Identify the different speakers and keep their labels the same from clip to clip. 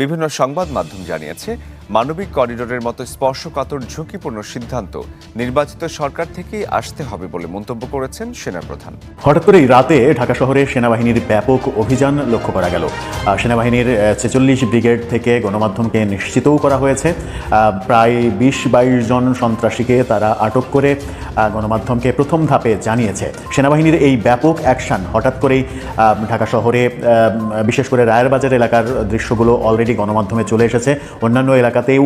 Speaker 1: বিভিন্ন সংবাদ মাধ্যম জানিয়েছে। মানবিক করিডোরের মতো স্পর্শকাতর ঝুঁকিপূর্ণ সিদ্ধান্ত নির্বাচিত সরকার থেকেই আসতে হবে বলে মন্তব্য করেছেন সেনাপ্রধান।
Speaker 2: হঠাৎ করেই রাতে ঢাকা শহরে সেনাবাহিনীর ব্যাপক অভিযান লক্ষ্য করা গেল। সেনাবাহিনীর ছেচল্লিশ ব্রিগেড থেকে গণমাধ্যমকে নিশ্চিতও করা হয়েছে। প্রায় বিশ বাইশ জন সন্ত্রাসীকে তারা আটক করে গণমাধ্যমকে প্রথম ধাপে জানিয়েছে। সেনাবাহিনীর এই ব্যাপক অ্যাকশন হঠাৎ করেই ঢাকা শহরে বিশেষ করে রায়ের বাজার এলাকার দৃশ্যগুলো অলরেডি গণমাধ্যমে চলে এসেছে। অন্যান্য এলাকাতেও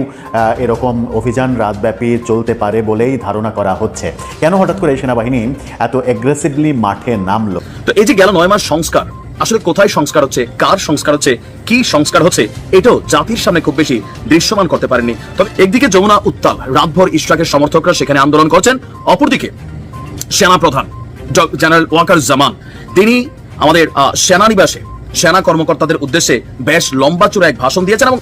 Speaker 2: এরকম অভিযান রাতব্যাপী চলতে পারে বলেই ধারণা করা হচ্ছে। কেন হঠাৎ করে সেনাবাহিনী এত এগ্রেসিভলি মাঠে নামলো?
Speaker 3: তো এই যে গেল নয় মাস সংস্কার, আসলে কোথায় সংস্কার হচ্ছে, কার সংস্কার হচ্ছে, কি সংস্কার হচ্ছে, এটাও জাতির সামনে খুব বেশি দৃশ্যমান করতে পারেনি। তবে একদিকে যমুনা উত্তাল, রাতভর ইশরাকের সমর্থকরা সেখানে আন্দোলন করছেন, অপরদিকে সেনাপ্রধান জেনারেল ওয়াকার জামান, তিনি আমাদের সেনানিবাসে, সেনা কর্মকর্তাদের উদ্দেশ্যে বেশ লম্বা চূড়া এক ভাষণ দিয়েছেন এবং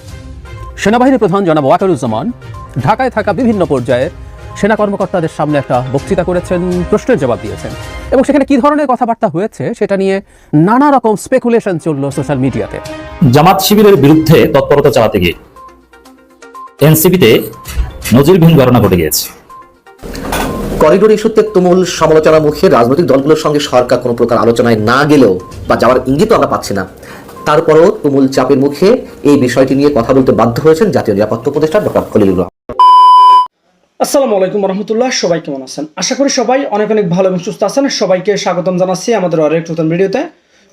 Speaker 4: সেনাবাহিনী প্রধান জনাব ওয়াকারুজ্জামান ঢাকায় থাকা বিভিন্ন পর্যায়ে সেনা কর্মকর্তাদের সামনে একটা বক্তৃতা করেছেন প্রশ্নের জবাব দিয়েছেন। এবং সেখানে কি ধরনের কথাবার্তা হয়েছে সেটা নিয়ে নানা রকম স্পেকুলেশন চলল সোশ্যাল মিডিয়াতে
Speaker 5: জামাত শিবিরের বিরুদ্ধে তৎপরতা চালাতে গিয়ে এনসিপিতে নজিরবিহীন ঘটনা ঘটে গিয়েছে।
Speaker 6: করিডোর ইস্যুতে তুমুল সমালোচনার মুখে রাজনৈতিক দলগুলোর সঙ্গে সরকার কোনো প্রকার আলোচনায় না গেলেও বা যাওয়ার ইঙ্গিতও আমরা পাচ্ছি না। তারপরও তুমুল চাপের মুখে এই বিষয়টি নিয়ে কথা বলতে বাধ্য হয়েছেন জাতীয় নিরাপত্তা উপদেষ্টা ডক্টর খলিলুর রহমান
Speaker 7: আসসালামু আলাইকুম রহমতুল্লাহ সবাই কেমন আছেন? আশা করি সবাই অনেক অনেক ভালো এবং সুস্থ আছেন। সবাইকে স্বাগতম জানাচ্ছি আমাদের আরেক নতুন ভিডিওতে।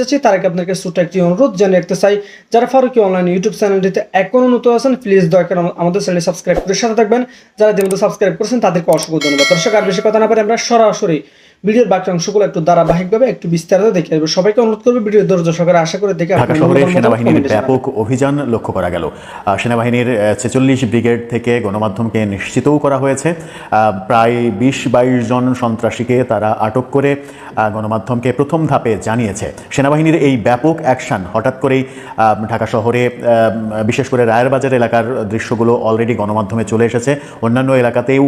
Speaker 7: যাচ্ছি তার আগে আপনাকে ছোট একটি অনুরোধ জানিয়ে রাখতে চাই, যারা ফারুকি অনলাইন ইউটিউব চ্যানেলটিতে এখনও নতুন আছেন প্লিজ দয়া করে আমাদের চ্যানেলে সাবস্ক্রাইব করে সাথে থাকবেন। যারা ইতিমধ্যে সাবস্ক্রাইব করেছেন, তাদেরকে অসংখ্য ধন্যবাদ। দর্শক, আর বেশি কথা না পারে আমরা সরাসরি ভিডিওর বাকি অংশগুলো একটু ধারাবাহিকভাবে একটু বিস্তারিত দেখে আসবে। সবাইকে অনুরোধ করবে ভিডিও ধৈর্য সহকারে আশা করে দেখে
Speaker 2: ঢাকা শহরে সেনাবাহিনীর। ব্যাপক অভিযান লক্ষ্য করা গেল। সেনাবাহিনীর ছেচল্লিশ ব্রিগেড থেকে গণমাধ্যমকে নিশ্চিতও করা হয়েছে। প্রায় বিশ বাইশ জন সন্ত্রাসীকে তারা আটক করে গণমাধ্যমকে প্রথম ধাপে জানিয়েছে। সেনাবাহিনীর এই ব্যাপক অ্যাকশন হঠাৎ করেই ঢাকা শহরে বিশেষ করে রায়ের বাজার এলাকার দৃশ্যগুলো অলরেডি গণমাধ্যমে চলে এসেছে। অন্যান্য এলাকাতেও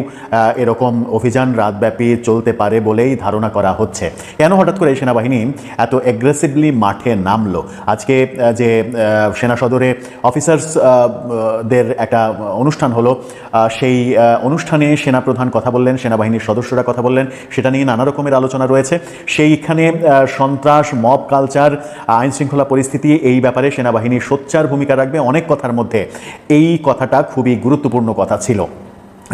Speaker 2: এরকম অভিযান রাতব্যাপী চলতে পারে বলেই ধারণা করা হচ্ছে। কেন হঠাৎ করে এই সেনাবাহিনী এত এগ্রেসিভলি মাঠে নামলো? আজকে যে সেনা সদরে অফিসার্স দের একটা অনুষ্ঠান হলো সেই অনুষ্ঠানে সেনাপ্রধান কথা বললেন, সেনাবাহিনীর সদস্যরা কথা বললেন, সেটা নিয়ে নানা রকমের আলোচনা রয়েছে। সেইখানে সন্ত্রাস মব কালচার আইন শৃঙ্খলা পরিস্থিতি, এই ব্যাপারে সেনাবাহিনী সোচ্চার ভূমিকা রাখবে। অনেক কথার মধ্যে এই কথাটা খুবই গুরুত্বপূর্ণ কথা ছিল।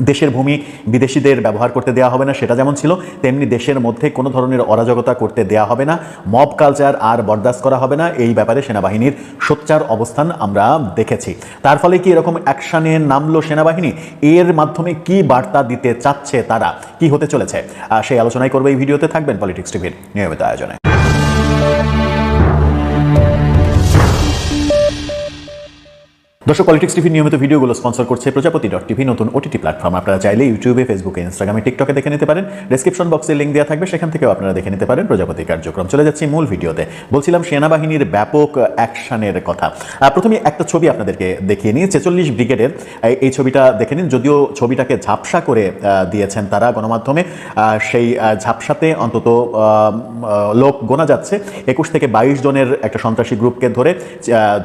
Speaker 2: দেশের ভূমি বিদেশিদের ব্যবহার করতে দেওয়া হবে না, সেটা যেমন ছিল, তেমনি দেশের মধ্যে কোনো ধরনের অরাজকতা করতে দেওয়া হবে না মব কালচার আর বরদাস্ত করা হবে না, এই ব্যাপারে সেনাবাহিনীর সোচ্চার অবস্থান আমরা দেখেছি। তার ফলে কি এরকম অ্যাকশানে নামলো সেনাবাহিনী? এর মাধ্যমে কি বার্তা দিতে চাচ্ছে তারা? কি হতে চলেছে? সেই আলোচনাই করবে এই ভিডিওতে, থাকবেন পলিটিক্স টিভির নিয়মিত আয়োজনে। দর্শক পলিটিক্স টিভির নিয়মিত ভিডিওগুলো স্পন্সর করছে প্রজাপতি ডট টিভি নতুন ওটিটি প্ল্যাটফর্ম আপনারা চাইলে ইউটিউবে ফেসবুকে ইনস্টাগ্রামে টিকটকে দেখে নিতে পারেন। ডেসক্রিপশন বক্সে লিঙ্ক দেওয়া থাকবে, সেখান থেকেও আপনারা দেখে নিতে পারেন প্রজাপতি কার্যক্রম। চলে যাচ্ছি মূল ভিডিওতে। বলছিলাম সেনাবাহিনীর ব্যাপক অ্যাকশনের কথা। প্রথমে একটা ছবি আপনাদেরকে দেখিয়ে নিই। ছেচল্লিশ ব্রিগেডের এই- ছবিটা দেখে নিন। যদিও ছবিটাকে ঝাপসা করে দিয়েছেন তারা গণমাধ্যমে সেই ঝাপসাতে অন্তত লোক গোনা যাচ্ছে। একুশ থেকে বাইশ জনের একটা সন্ত্রাসী গ্রুপকে ধরে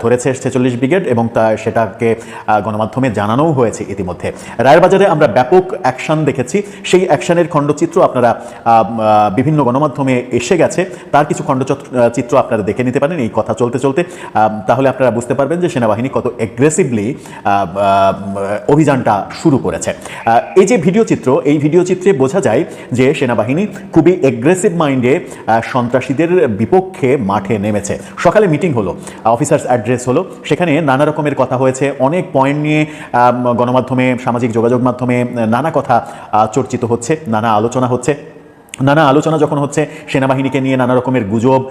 Speaker 2: ধরেছে ছেচল্লিশ ব্রিগেড এবং তা সেটাকে গণমাধ্যমে জানানোও হয়েছে ইতিমধ্যে। রায়েরবাজারে আমরা ব্যাপক অ্যাকশন দেখেছি। সেই অ্যাকশনের খণ্ডচিত্র আপনারা বিভিন্ন গণমাধ্যমে এসে গেছে। তার কিছু খণ্ডচিত্র চিত্র আপনারা দেখে নিতে পারেন এই কথা চলতে চলতে। তাহলে আপনারা বুঝতে পারবেন যে সেনাবাহিনী কত এগ্রেসিভলি অভিযানটা শুরু করেছে। এই যে ভিডিও চিত্র, এই ভিডিও চিত্রে বোঝা যায় যে সেনাবাহিনী খুবই এগ্রেসিভ মাইন্ডে সন্ত্রাসীদের বিপক্ষে মাঠে নেমেছে। সকালে মিটিং হলো অফিসার্স অ্যাড্রেস হলো। সেখানে নানা রকমের কথা হয়েছে। অনেক পয়েন্ট নিয়ে গণমাধ্যমে, সামাজিক যোগাযোগ মাধ্যমে নানা কথা চর্চিত হচ্ছে, নানা আলোচনা হচ্ছে। নানা আলোচনা যখন হচ্ছে, সেনাবাহিনীকে নিয়ে নানা রকমের গুজব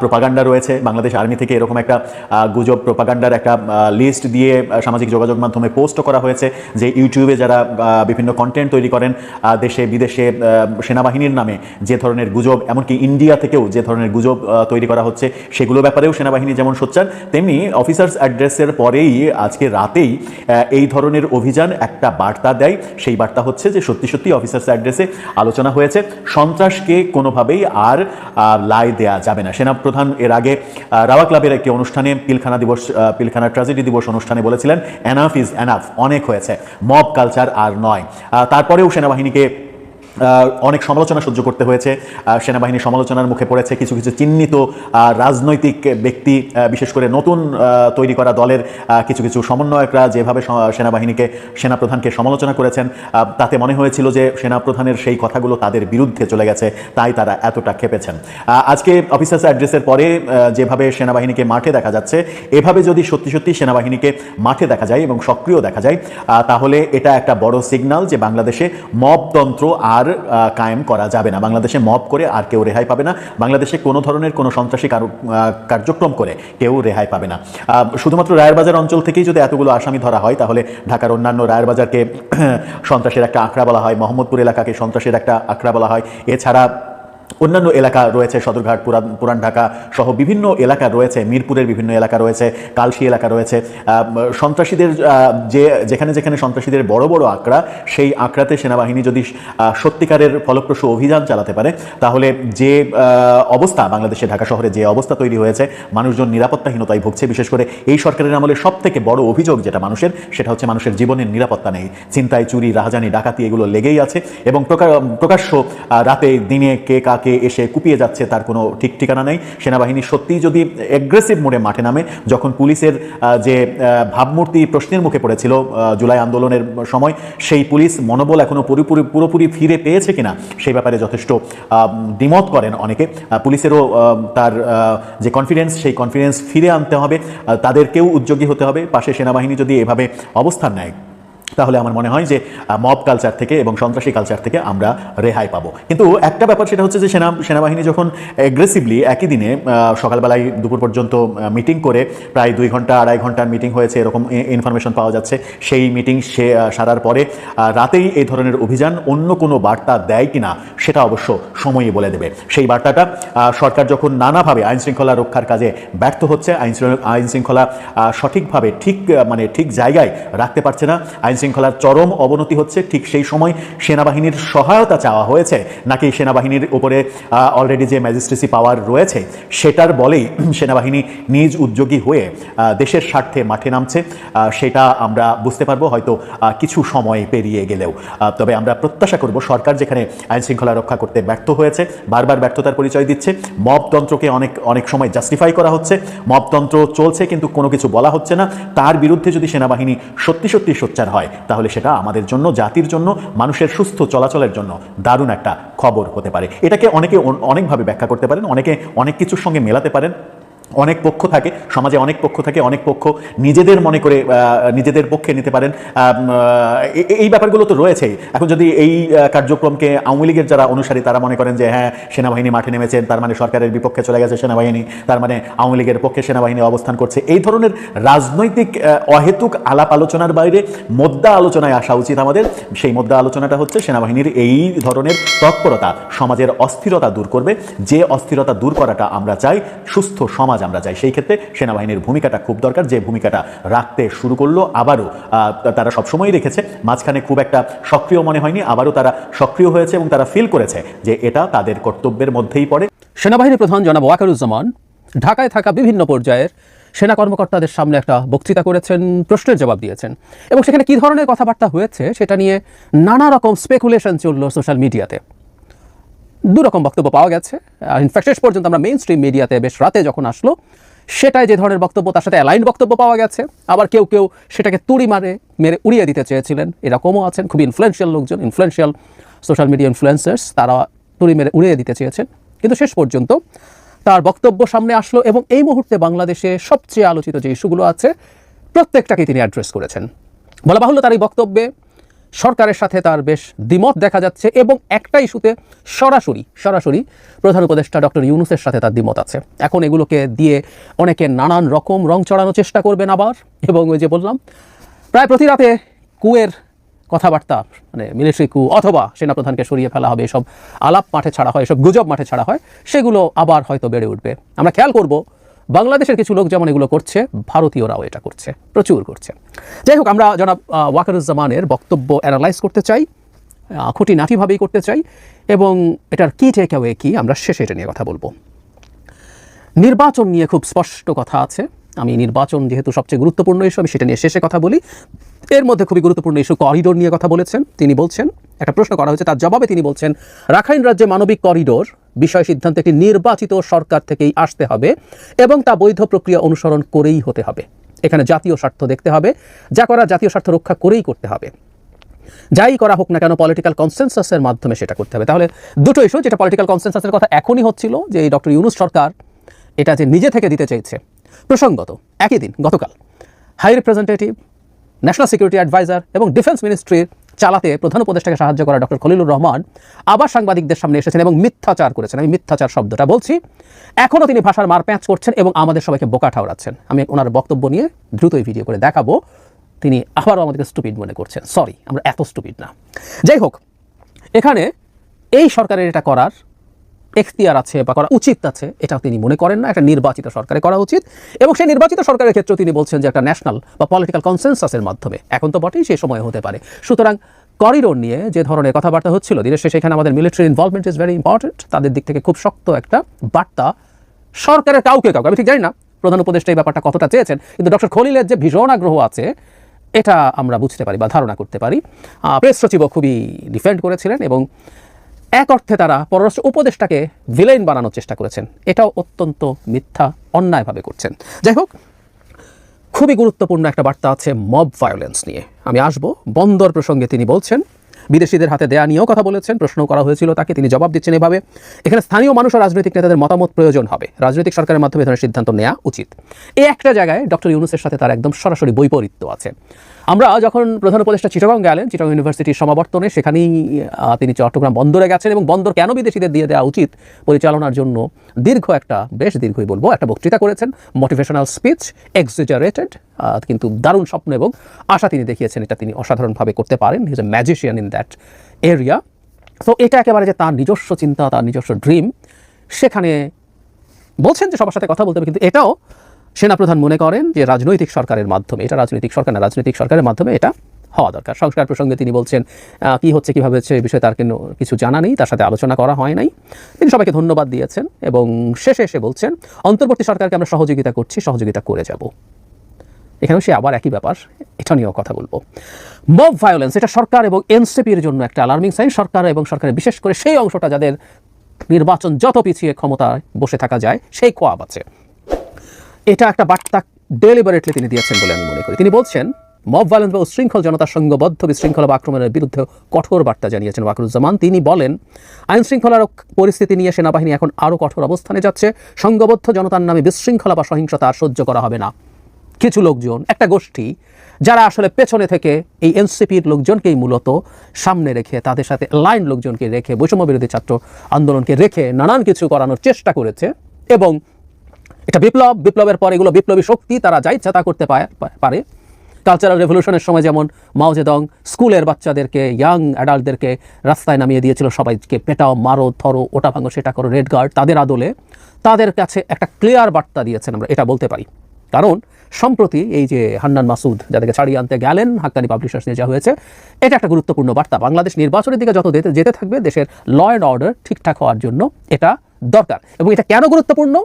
Speaker 2: প্রোপাগান্ডা রয়েছে। বাংলাদেশ আর্মি থেকে এরকম একটা গুজব প্রোপাগান্ডার একটা লিস্ট দিয়ে সামাজিক যোগাযোগ মাধ্যমে পোস্ট করা হয়েছে যে ইউটিউবে যারা বিভিন্ন কন্টেন্ট তৈরি করেন দেশে, বিদেশে সেনাবাহিনীর নামে যে ধরনের গুজব, এমনকি ইন্ডিয়া থেকেও যে ধরনের গুজব তৈরি করা হচ্ছে, সেগুলো ব্যাপারেও সেনাবাহিনী যেমন সোচ্চার, তেমনি অফিসার্স অ্যাড্রেসের পরেই আজকে রাতেই এই ধরনের অভিযান একটা বার্তা দেয়। সেই বার্তা হচ্ছে যে সত্যি সত্যি অফিসার্স অ্যাড্রেসে আলোচনা হয়েছে। সন্ত্রাসকে কোনোভাবেই আর লাই দেয়া যাবে না। সেনাপ্রধান এর আগে রাওয়া ক্লাবের একটি অনুষ্ঠানে পিলখানা দিবস পিলখানা ট্র্যাজেডি দিবস অনুষ্ঠানে বলেছিলেন এনাফ ইজ এনাফ অনেক হয়েছে। মব কালচার আর নয়। তারপরেও সেনাবাহিনীকে অনেক সমালোচনা সহ্য করতে হয়েছে। আহ, সেনাবাহিনী সমালোচনার মুখে পড়েছে কিছু কিছু চিহ্নিত রাজনৈতিক ব্যক্তি বিশেষ করে নতুন তৈরি করা দলের কিছু কিছু সমন্বয়করা যেভাবে সেনাবাহিনীকে সেনাপ্রধানকে সমালোচনা করেছেন। তাতে মনে হয়েছিল যে সেনাপ্রধানের সেই কথাগুলো তাদের বিরুদ্ধে চলে গেছে তাই তারা এতটা খেপেছেন। আজকে অফিসার্স অ্যাড্রেসের পরে যেভাবে সেনাবাহিনীকে মাঠে দেখা যাচ্ছে এভাবে যদি সত্যি সত্যি সেনাবাহিনীকে মাঠে দেখা যায় এবং সক্রিয় দেখা যায় তাহলে এটা একটা বড় সিগন্যাল যে বাংলাদেশে মবতন্ত্র আর আহ, কায়েম করা যাবে না। বাংলাদেশে মব করে আর কেউ রেহাই পাবে না। বাংলাদেশে কোনো ধরনের কোনো সন্ত্রাসী কারো- কার্যক্রম করে কেউ রেহাই পাবে না। শুধুমাত্র রায়েরবাজার অঞ্চল থেকেই যদি এতগুলো আসামি ধরা হয় তাহলে ঢাকার অন্যান্য রায়েরবাজারকে সন্ত্রাসের একটা আঁকড়া বলা হয় মোহাম্মদপুর এলাকাকে সন্ত্রাসের একটা আঁকড়া বলা হয়। এছাড়া অন্যান্য এলাকা রয়েছে, সদরঘাট, পুরান পুরান ঢাকা সহ বিভিন্ন এলাকা রয়েছে, মিরপুরের বিভিন্ন এলাকা রয়েছে, কালশি এলাকা রয়েছে। সন্ত্রাসীদের যে, যেখানে যেখানে সন্ত্রাসীদের বড় বড় আঁকড়া, সেই আঁকড়াতে সেনাবাহিনী যদি সত্যিকারের ফলপ্রসূ অভিযান চালাতে পারে, তাহলে যে অবস্থা বাংলাদেশে, ঢাকা শহরে যে অবস্থা তৈরি হয়েছে, মানুষজন নিরাপত্তাহীনতায় ভুগছে, বিশেষ করে এই সরকারের আমলে সব থেকে বড় অভিযোগ যেটা মানুষের, সেটা হচ্ছে মানুষের জীবনের নিরাপত্তা নেই। চিন্তায় চুরি, রাহাজানি, ডাকাতি, এগুলো লেগেই আছে এবং প্রকা- প্রকাশ্য রাতে, দিনে কে কাকে এসে কুপিয়ে যাচ্ছে, তার কোনো ঠিক ঠিকানা নেই। সেনাবাহিনী সত্যিই যদি এগ্রেসিভ মোডে মাঠে নামে, যখন পুলিশের যে ভাবমূর্তি প্রশ্নের মুখে পড়েছিল জুলাই আন্দোলনের সময়, সেই পুলিশ মনোবল এখনও পুরোপুরি পুরোপুরি ফিরে পেয়েছে কিনা, সেই ব্যাপারে যথেষ্ট দ্বিমত করেন অনেকে। পুলিশেরও তার যে কনফিডেন্স সেই কনফিডেন্স ফিরে আনতে হবে। তাদেরকেও উদ্যোগী হতে হবে। পাশে সেনাবাহিনী যদি এভাবে অবস্থান নেয়। তাহলে আমার মনে হয় যে মব কালচার থেকে এবং সন্ত্রাসী কালচার থেকে আমরা রেহাই পাবো। কিন্তু একটা ব্যাপার সেটা হচ্ছে যে, সেনা, সেনাবাহিনী যখন এগ্রেসিভলি একই দিনে সকালবেলায় দুপুর পর্যন্ত মিটিং করে, প্রায় দুই ঘণ্টা, আড়াই ঘণ্টার মিটিং হয়েছে, এরকম ইনফরমেশন পাওয়া যাচ্ছে, সেই মিটিং সে সারার পরে রাতেই এই ধরনের অভিযান অন্য কোনো বার্তা দেয় কিনা, সেটা অবশ্য সময়ই বলে দেবে। সেই বার্তাটা সরকার যখন নানাভাবে আইন শৃঙ্খলা রক্ষার কাজে ব্যর্থ হচ্ছে, আইন শৃঙ্খলা- আইন শৃঙ্খলা সঠিকভাবে ঠিক মানে ঠিক জায়গায় রাখতে পারছে না, আইন শৃঙ্খলার চরম অবনতি হচ্ছে, ঠিক সেই সময় সেনাবাহিনীর সহায়তা চাওয়া হয়েছে। নাকি সেনাবাহিনীর উপরে অলরেডি যে ম্যাজিস্ট্রেসি পাওয়ার রয়েছে, সেটার বলেই সেনাবাহিনী নিজ উদ্যোগী হয়ে দেশের স্বার্থে মাঠে নামছে। সেটা আমরা বুঝতে পারব, হয়তো কিছু সময় পেরিয়ে গেলেও। তবে আমরা প্রত্যাশা করব, সরকার যেখানে আইন শৃঙ্খলা রক্ষা করতে ব্যর্থ হয়েছে, বারবার ব্যর্থতার পরিচয় দিচ্ছে। মবতন্ত্রকে অনেক অনেক সময় জাস্টিফাই করা হচ্ছে। মবতন্ত্র চলছে, কিন্তু কোনো কিছু বলা হচ্ছে না। তার বিরুদ্ধে যদি সেনাবাহিনী সত্যি সত্যি সোচ্চার হয় তাহলে সেটা আমাদের জন্য, জাতির জন্য, মানুষের সুস্থ চলাচলের জন্য দারুণ একটা খবর হতে পারে। এটাকে অনেকে অনেকভাবে ব্যাখ্যা করতে পারেন, অনেকে অনেক কিছুর সঙ্গে মেলাতে পারেন। অনেক পক্ষ থাকে, সমাজে অনেক পক্ষ থাকে, অনেক পক্ষ নিজেদের মনে করে নিজেদের পক্ষে নিতে পারেন। এই ব্যাপারগুলো তো রয়েছেই। এখন যদি এই কার্যক্রমকে আওয়ামী লীগের যারা অনুসারী, তারা মনে করেন যে হ্যাঁ সেনাবাহিনী মাঠে নেমেছেন, তার মানে সরকারের বিপক্ষে চলে গেছে সেনাবাহিনী, তার মানে আওয়ামী লীগের পক্ষে সেনাবাহিনী অবস্থান করছে। এই ধরনের রাজনৈতিক অহেতুক আলাপ আলোচনার বাইরে মোদ্দা আলোচনায় আসা উচিত আমাদের। সেই মোদ্দা আলোচনাটা হচ্ছে সেনাবাহিনীর এই ধরনের তৎপরতা সমাজের অস্থিরতা দূর করবে। যে অস্থিরতা দূর করাটা আমরা চাই, সুস্থ সমাজ আমরা চাই সেই ক্ষেত্রে সেনাবাহিনীর ভূমিকাটা খুব দরকার, যে ভূমিকাটা রাখতে শুরু করল, আবারও তারা সবসময়ই রেখেছে। মাঝখানে খুব একটা সক্রিয় মনে হয়নি, আবারও তারা সক্রিয় হয়েছে এবং তারা ফিল করেছে যে এটা তাদের কর্তব্যের মধ্যেই পড়ে।
Speaker 4: সেনাবাহিনী প্রধান জনাব ওয়াকারুজ্জামান, ঢাকায় থাকা বিভিন্ন পর্যায়ের সেনা কর্মকর্তাদের সামনে একটা বক্তৃতা করেছেন, প্রশ্নের জবাব দিয়েছেন। এবং সেখানে কি ধরনের কথাবার্তা হয়েছে সেটা নিয়ে নানা রকম স্পেকুলেশন চলল সোশ্যাল মিডিয়াতে দু রকম বক্তব্য পাওয়া গেছে। ইনফ্যাক্ট শেষ পর্যন্ত আমরা মেইন স্ট্রিম মিডিয়াতে বেশ রাতে যখন আসলো, সেটাই যে ধরনের বক্তব্য, তার সাথে অ্যালাইন বক্তব্য পাওয়া গেছে। আবার কেউ কেউ সেটাকে তুড়ি মারে, মেরে উড়িয়ে দিতে চেয়েছিলেন। এরকমও আছেন খুবই ইনফ্লুয়েন্সিয়াল লোকজন ইনফ্লুয়েন্সিয়াল সোশ্যাল মিডিয়া ইনফ্লুয়েন্সার্স তারা তুড়ি মেরে উড়িয়ে দিতে চেয়েছেন। কিন্তু শেষ পর্যন্ত তার বক্তব্য সামনে আসলো এবং এই মুহূর্তে বাংলাদেশে সবচেয়ে আলোচিত যে ইস্যুগুলো আছে, প্রত্যেকটাকেই তিনি অ্যাড্রেস করেছেন। বলা বাহুল্য তার এই বক্তব্যে সরকারের সাথে তার বেশ দ্বিমত দেখা যাচ্ছে এবং একটা ইস্যুতে সরাসরি সরাসরি প্রধান উপদেষ্টা ডক্টর ইউনুসের সাথে তার দ্বিমত আছে। এখন এগুলোকে দিয়ে অনেকে নানান রকম রং চড়ানোর চেষ্টা করবেন আবার। এবং ওই যে বললাম, প্রায় প্রতি রাতে কুয়ের কথাবার্তা মানে মিলিটারি কু অথবা সেনাপ্রধানকে সরিয়ে ফেলা হবে, এসব আলাপ মাঠে ছাড়া হয়, এসব গুজব মাঠে ছাড়া হয়, সেগুলো আবার হয়তো বেড়ে উঠবে। আমরা খেয়াল করব বাংলাদেশের কিছু লোক যেমন এগুলো করছে, ভারতীয়রাও এটা করছে, প্রচুর করছে। যাই হোক, আমরা জনাব ওয়াকারুজ্জামানের বক্তব্য অ্যানালাইজ করতে চাই খুঁটি নাটিভাবেই করতে চাই এবং এটার কী টেক অ্যাওয়ে কী, আমরা শেষে এটা নিয়ে কথা বলব। নির্বাচন নিয়ে খুব স্পষ্ট কথা আছে। আমি নির্বাচন যেহেতু সবচেয়ে গুরুত্বপূর্ণ ইস্যু আমি সেটা নিয়ে শেষে কথা বলি। এর মধ্যে খুবই গুরুত্বপূর্ণ ইস্যু করিডোর নিয়ে কথা বলেছেন। তিনি বলছেন, একটা প্রশ্ন করা হয়েছে, তার জবাবে তিনি বলছেন, রাখাইন রাজ্যে মানবিক করিডোর বিষয় সিদ্ধান্ত একটি নির্বাচিত সরকার থেকেই আসতে হবে এবং তা বৈধ প্রক্রিয়া অনুসরণ করেই হতে হবে। এখানে জাতীয় স্বার্থ দেখতে হবে, যা করা জাতীয় স্বার্থ রক্ষা করেই করতে হবে। যাই করা হোক না কেন পলিটিক্যাল কনসেনসাসের মাধ্যমে সেটা করতে হবে। তাহলে দুটো ইস্যু যেটা পলিটিক্যাল কনসেনসাসের কথা এখনই হচ্ছিল, যে এই ডক্টর ইউনুস সরকার এটা যে নিজে থেকে দিতে চাইছে প্রসঙ্গত, একই দিন, গতকাল high representative national security adviser এবং ডিফেন্স মিনিস্ট্রির চালাতে প্রধান উপদেষ্টাকে সাহায্য করা ডক্টর খলিলুর রহমান আবার সাংবাদিকদের সামনে এসেছেন এবং মিথ্যাচার করেছেন। আমি মিথ্যাচার শব্দটা বলছি। এখনও তিনি ভাষার মার প্যাঁচ করছেন এবং আমাদের সবাইকে বোকা ঠাওরাচ্ছেন। আমি ওনার বক্তব্য নিয়ে দ্রুতই ভিডিও করে দেখাবো। তিনি আবারও আমাদেরকে স্টুপিড মনে করছেন। সরি আমরা এত স্টুপিড না। যাই হোক, এখানে এই সরকারের এটা করার এখতিয়ার আছে বা করা উচিত আছে, এটা তিনি মনে করেন না, একটা নির্বাচিত সরকারে করা উচিত। এবং সেই নির্বাচিত সরকারের ক্ষেত্রেও তিনি বলছেন যে একটা ন্যাশনাল বা পলিটিক্যাল কনসেনসাসের মাধ্যমে। এখন তো বটেই সেই সময় হতে পারে। সুতরাং করিডোর নিয়ে যে ধরনের কথাবার্তা হচ্ছিল, দিনের শেষে এখানে আমাদের military involvement is very important তাদের দিক থেকে খুব শক্ত একটা বার্তা সরকারের কাউকে কাউকে, আমি ঠিক জানি না প্রধান উপদেষ্টা এই ব্যাপারটা কতটা চেয়েছেন, কিন্তু ডক্টর খলিলের যে ভীষণ আগ্রহ আছে, এটা আমরা বুঝতে পারি বা ধারণা করতে পারি। প্রেস সচিবও খুবই ডিফেন্ড করেছিলেন এবং এক অর্থে তারা পররাষ্ট্র উপদেষ্টাকে ভিলেন বানানোর চেষ্টা করেছেন। এটাও অত্যন্ত মিথ্যা, অন্যায়ভাবে করছেন। যাই হোক, খুবই গুরুত্বপূর্ণ একটা বার্তা আছে মব ভায়োলেন্স নিয়ে। আমি আসব, বন্দর প্রসঙ্গে তিনি বলছেন, বিদেশিদের হাতে দেয়া নিয়েও কথা বলেছেন প্রশ্ন করা হয়েছিল তাকে, তিনি জবাব দিচ্ছেন এভাবে। এখানে স্থানীয় মানুষ ও রাজনৈতিক নেতাদের মতামত প্রয়োজন হবে। রাজনৈতিক সরকারের মাধ্যমে ধরনের সিদ্ধান্ত নেওয়া উচিত। এই একটা জায়গায় ডক্টর ইউনুসের সাথে তার একদম সরাসরি বৈপরীত্য আছে। আমরা যখন প্রধান উপদেষ্টা চিটাগং গেলেন, চিটাগং ইউনিভার্সিটির সমাবর্তনে, সেখানেই তিনি চট্টগ্রাম বন্দরে গেছেন এবং বন্দর কেন বিদেশিদের দিয়ে দেওয়া উচিত পরিচালনার জন্য দীর্ঘ একটা, বেশ দীর্ঘই বলব, একটা বক্তৃতা করেছেন। মোটিভেশনাল স্পিচ এক্সিজারেটেড কিন্তু দারুণ স্বপ্ন এবং আশা তিনি দেখিয়েছেন, এটা তিনি অসাধারণভাবে করতে পারেন। His a magician in that area তো এটা একেবারে যে তার নিজস্ব চিন্তা, তার নিজস্ব ড্রিম সেখানে বলছেন যে সবার সাথে কথা বলতে হবে, কিন্তু এটাও সেনাপ্রধান মনে করেন যে রাজনৈতিক সরকারের মাধ্যমে, এটা রাজনৈতিক সরকার না, রাজনৈতিক সরকারের মাধ্যমে এটা হওয়া দরকার। সংস্কার প্রসঙ্গে তিনি বলছেন কি হচ্ছে, কীভাবে হচ্ছে এই বিষয়ে তার কোনো কিছু জানা নেই, তার সাথে আলোচনা করা হয় নাই। তিনি সবাইকে ধন্যবাদ দিয়েছেন এবং শেষে এসে বলছেন, অন্তর্বর্তী সরকারকে আমরা সহযোগিতা করছি, সহযোগিতা করে যাব। এখানেও সে আবার একই ব্যাপার, এটা নিয়েও কথা বলব। মব ভায়োলেন্স এটা সরকার এবং এনসিপির জন্য একটা অ্যালার্মিং সাইন সরকার এবং সরকারের বিশেষ করে সেই অংশটা যাদের নির্বাচন যত পিছিয়ে ক্ষমতায় বসে থাকা যায়, সেই খোয়াব আছে। এটা একটা বার্তা ডেলিবারেটলি তিনি দিয়েছেন বলে আমি মনে করি। তিনি বলছেন মব ভায়োলেন্স বা উশৃঙ্খল জনতার সঙ্গবদ্ধ বিশৃঙ্খলা বা আক্রমণের বিরুদ্ধে কঠোর বার্তা জানিয়েছেন ওয়াকরুজ্জামান। তিনি বলেন আইন শৃঙ্খলার পরিস্থিতি নিয়ে সেনাবাহিনী এখন আরও কঠোর অবস্থানে যাচ্ছে। সঙ্গবদ্ধ জনতার নামে বিশৃঙ্খলা বা সহিংসতা আর সহ্য করা হবে না। কিছু লোকজন, একটা গোষ্ঠী, যারা আসলে পেছনে থেকে এই এনসিপির লোকজনকেই মূলত সামনে রেখে, তাদের সাথে লাইন লোকজনকে রেখে বৈষম্য বিরোধী ছাত্র আন্দোলনকে রেখে নানান কিছু করানোর চেষ্টা করেছে এবং এটা বিপ্লব, বিপ্লবের পর এগুলো বিপ্লবী শক্তি, তারা যা ইচ্ছা তা করতে পারে। কালচারাল রেভলিউশনের সময় যেমন মাও জেদং স্কুলের বাচ্চাদেরকে ইয়াং অ্যাডাল্টদেরকে রাস্তায় নামিয়ে দিয়েছিল, সবাইকে পেটাও, মারো, ধরো, ওটা ভাঙো, সেটা করো রেড গার্ড তাদের আদলে তাদের কাছে একটা ক্লিয়ার বার্তা দিয়েছেন আমরা, এটা বলতে পারি। কারণ সম্প্রতি এই যে হান্নান মাসুদ, যাদেরকে ছাড়িয়ে আনতে গেলেন, হাক্কানি পাবলিশার্স নিয়ে যা হয়েছে, এটা একটা গুরুত্বপূর্ণ বার্তা। বাংলাদেশ নির্বাচনের দিকে যেতে যেতে থাকবে, দেশের ল অ্যান্ড অর্ডার ঠিকঠাক হওয়ার জন্য এটা দরকার। এবং এটা কেন গুরুত্বপূর্ণ?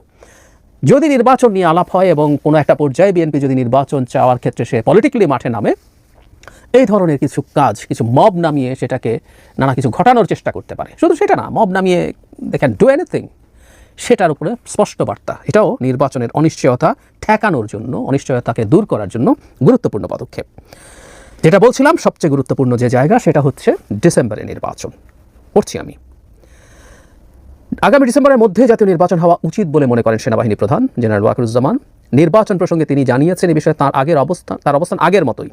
Speaker 4: যদি নির্বাচন নিয়ে আলাপ হয় এবং কোনো একটা পর্যায়ে বিএনপি যদি নির্বাচন চাওয়ার ক্ষেত্রে সে পলিটিক্যালি মাঠে নামে, এই ধরনের কিছু কাজ, কিছু মব নামিয়ে সেটাকে নানা কিছু ঘটানোর চেষ্টা করতে পারে। শুধু সেটা না মব নামিয়ে দে ক্যান ডু এনিথিং সেটার উপরে স্পষ্ট বার্তা। এটাও নির্বাচনের অনিশ্চয়তা ঠেকানোর জন্য, অনিশ্চয়তাকে দূর করার জন্য গুরুত্বপূর্ণ পদক্ষেপ। যেটা বলছিলাম, সবচেয়ে গুরুত্বপূর্ণ যে জায়গা, সেটা হচ্ছে ডিসেম্বরে নির্বাচন। পড়ছি আমি। আগামী ডিসেম্বরের মধ্যে জাতীয় নির্বাচন হওয়া উচিত বলে মনে করেন সেনাবাহিনী প্রধান জেনারেল ওয়াকরুজ্জামান। নির্বাচন প্রসঙ্গে তিনি জানিয়েছেন এই বিষয়ে তার আগের অবস্থান তার অবস্থান আগের মতোই।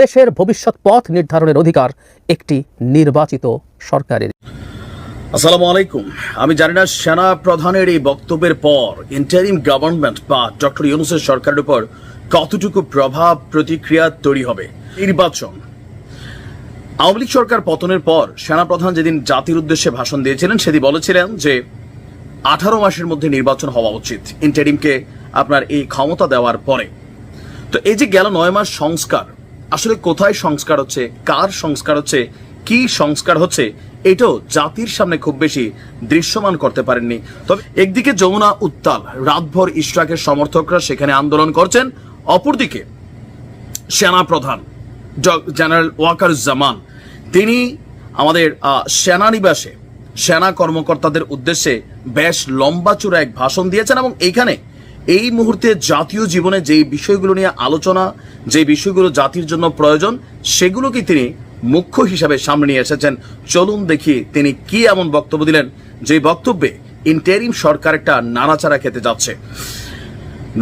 Speaker 4: দেশের ভবিষ্যৎ পথ নির্ধারণের অধিকার একটি নির্বাচিত সরকারের।
Speaker 3: আসসালামু আলাইকুম। আমি জানি না সেনা প্রধানের এই বক্তব্যের পর ইন্টারিম গভর্নমেন্ট বা ডক্টর ইউনুসের সরকারের উপর কতটুকু প্রভাব প্রতিক্রিয়া তৈরি হবে। নির্বাচন আওয়ামী লীগ সরকার পতনের পর সেনাপ্রধান যেদিন জাতির উদ্দেশ্যে ভাষণ দিয়েছিলেন, সেদিন বলেছিলেন যে আঠারো মাসের মধ্যে নির্বাচন হওয়া উচিত। ইন্টারিমকে আপনার এই ক্ষমতা দেওয়ার পরে। তো এই যে গেল নয় মাস সংস্কার, আসলে কোথায় সংস্কার হচ্ছে, কার সংস্কার হচ্ছে, কি সংস্কার হচ্ছে, এটাও জাতির সামনে খুব বেশি দৃশ্যমান করতে পারেননি। তবে একদিকে যমুনা উত্তাল, রাতভর ইশরাকের সমর্থকরা সেখানে আন্দোলন করছেন, অপরদিকে সেনা প্রধান ড- জেনারেল ওয়াকারুজ্জামান তিনি আমাদের সেনানিবাসে, সেনা কর্মকর্তাদের উদ্দেশ্যে বেশ লম্বা চূড়া এক ভাষণ দিয়েছেন এবং এইখানে এই মুহূর্তে জাতীয় জীবনে যেই বিষয়গুলো নিয়ে আলোচনা, যে বিষয়গুলো জাতির জন্য প্রয়োজন সেগুলোকে তিনি মুখ্য হিসাবে সামনে নিয়ে এসেছেন। চলুন দেখি তিনি কি এমন বক্তব্য দিলেন, যে বক্তব্যে ইন্টারিম সরকার একটা নাড়াচাড়া খেতে যাচ্ছে।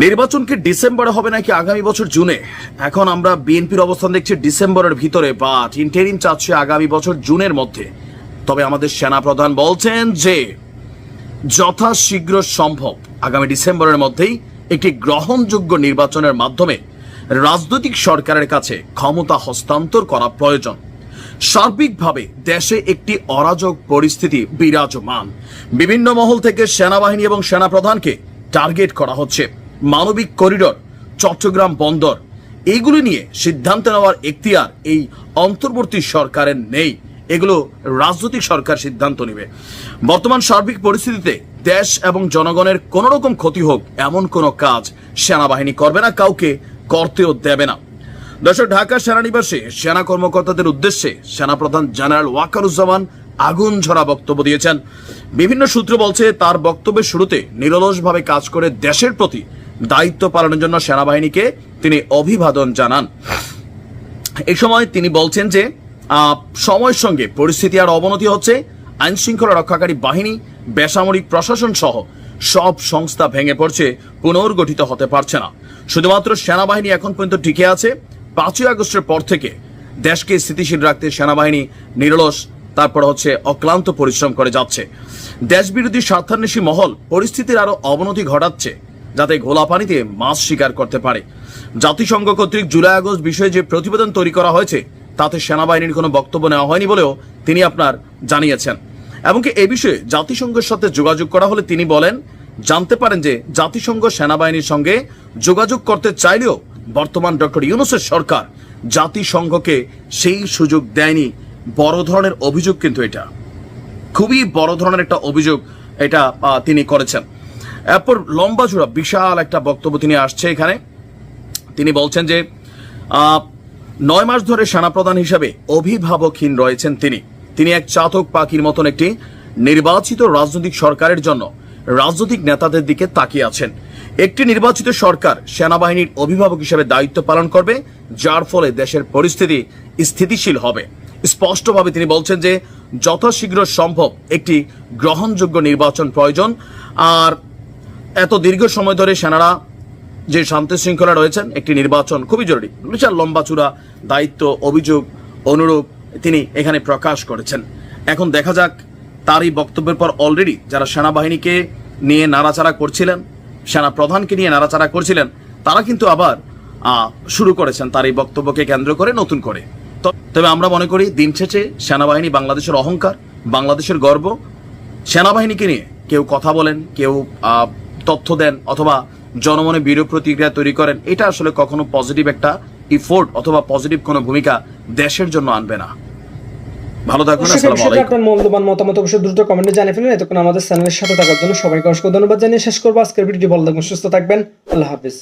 Speaker 3: নির্বাচন কি ডিসেম্বরে হবে নাকি আগামী বছর জুনে? এখন আমরা বিএনপির অবস্থান দেখছি ডিসেম্বরের ভিতরে বাট ইন্টারিম চাচ্ছে আগামী বছর জুনের মধ্যে। তবে আমাদের সেনাপ্রধান বলছেন যে, যথাশীঘ্র সম্ভব আগামী ডিসেম্বরের মধ্যেই একটি গ্রহণযোগ্য নির্বাচনের মাধ্যমে রাজনৈতিক সরকারের কাছে ক্ষমতা হস্তান্তর করা প্রয়োজন। সার্বিকভাবে দেশে একটি অরাজক পরিস্থিতি বিরাজমান। বিভিন্ন মহল থেকে সেনাবাহিনী এবং সেনাপ্রধানকে টার্গেট করা হচ্ছে। মানবিক করিডর, চট্টগ্রাম বন্দর। এইগুলি নিয়ে সিদ্ধান্ত নেওয়ার এখতিয়ার এই অন্তর্বর্তী সরকারের নেই। এগুলো রাজনৈতিক সরকার সিদ্ধান্ত নেবে। বর্তমান সার্বিক পরিস্থিতিতে দেশ এবং জনগণের কোন রকম ক্ষতি হোক এমন কোনো কাজ সেনাবাহিনী করবে না, কাউকে করতেও দেবে না। দর্শক, ঢাকা সেনানিবাসে সেনা কর্মকর্তাদের উদ্দেশ্যে সেনাপ্রধান জেনারেল ওয়াকারুজ্জামান আগুন ঝরা বক্তব্য দিয়েছেন। বিভিন্ন সূত্র বলছে, তার বক্তব্যের শুরুতে নিরলসভাবে কাজ করে দেশের প্রতি দায়িত্ব পালনের জন্য সেনাবাহিনীকে তিনি অভিবাদন জানান। এই সময় তিনি বলছেন যে সময়ের সঙ্গে পরিস্থিতি আর অবনতি হচ্ছে। আইন শৃঙ্খলা রক্ষাকারী বাহিনী, বেসামরিক প্রশাসন সহ সব সংস্থা ভেঙে পড়ছে, পুনর্গঠিত হতে পারছে না। শুধুমাত্র সেনাবাহিনী এখন পর্যন্ত টিকে আছে। পাঁচই আগস্টের পর থেকে দেশকে স্থিতিশীল রাখতে সেনাবাহিনী নিরলস, তারপর হচ্ছে অক্লান্ত পরিশ্রম করে যাচ্ছে। দেশবিরোধী স্বার্থান্বেষী মহল পরিস্থিতির আরও অবনতি ঘটাচ্ছে। যাতে ঘোলা পানিতে মাছ শিকার করতে পারে। জাতিসংঘ কর্তৃক জুলাই আগস্ট বিষয়ে যে প্রতিবেদন তৈরি করা হয়েছে, তাতে সেনাবাহিনীর কোনো বক্তব্য নেওয়া হয়নি বলেও তিনি আপনার জানিয়েছেন। এমনকি এ বিষয়ে জাতিসংঘের সাথে যোগাযোগ করা হলে তিনি বলেন, জানতে পারেন যে জাতিসংঘ সেনাবাহিনীর সঙ্গে যোগাযোগ করতে চাইলেও বর্তমান ডক্টর ইউনুসের সরকার জাতিসংঘকে সেই সুযোগ দেয়নি। বড় ধরনের অভিযোগ কিন্তু এটা। খুবই বড় ধরনের একটা অভিযোগ এটা তিনি করেছেন। এরপর লম্বা চূড়া বিশাল একটা বক্তব্য তিনি আসছে এখানে। তিনি বলছেন যে নয় মাস ধরে সেনাপ্রধান হিসাবে অভিভাবকহীন রয়েছেন তিনি। তিনি এক চাতক পাখির মতন একটি নির্বাচিত রাজনৈতিক সরকারের জন্য রাজনৈতিক নেতাদের দিকে তাকিয়ে আছেন। একটি নির্বাচিত সরকার সেনাবাহিনীর অভিভাবক হিসেবে দায়িত্ব পালন করবে, যার ফলে দেশের পরিস্থিতি স্থিতিশীল হবে। স্পষ্টভাবে তিনি বলছেন যে, যথাশীঘ্র সম্ভব একটি গ্রহণযোগ্য নির্বাচন প্রয়োজন, আর এত দীর্ঘ সময় ধরে সেনারা যে শান্তি শৃঙ্খলা রয়েছেন, একটি নির্বাচন খুবই জরুরি। বিশাল লম্বা চূড়া দায়িত্ব, অভিযোগ অনুরূপ তিনি এখানে প্রকাশ করেছেন। এখন দেখা যাক তার এই বক্তব্যের পর অলরেডি যারা সেনাবাহিনীকে নিয়ে নাড়াচাড়া করছিলেন সেনা প্রধানকে নিয়ে নাড়াচাড়া করছিলেন, তারা কিন্তু আবার শুরু করেছেন তার এই বক্তব্যকে কেন্দ্র করে নতুন করে। তবে আমরা মনে করি দিন শেষে সেনাবাহিনী বাংলাদেশের অহংকার, বাংলাদেশের গর্ব। সেনাবাহিনীকে নিয়ে কেউ কথা বলেন, কেউ তথ্য দেন অথবা জনমনে বিরূপ প্রতিক্রিয়া তৈরি করেন এটা আসলে কখনো পজিটিভ একটা ইফোর্ট অথবা পজিটিভ কোনো ভূমিকা দেশের জন্য আনবে না। ভালো থাকুন আসসালামু আলাইকুম।
Speaker 7: আপনার মূল্যবান মতামত অবশ্যই দ্রুত কমেন্টে জানিয়ে ফেলুন। এতক্ষণ আমাদের চ্যানেলের সাথে থাকার জন্য সবাইকে অসংখ্য ধন্যবাদ জানিয়ে শেষ করব। আজকের ভিডিওটি ভালো থাকবেন সুস্থ থাকবেন। আল্লাহ হাফিজ।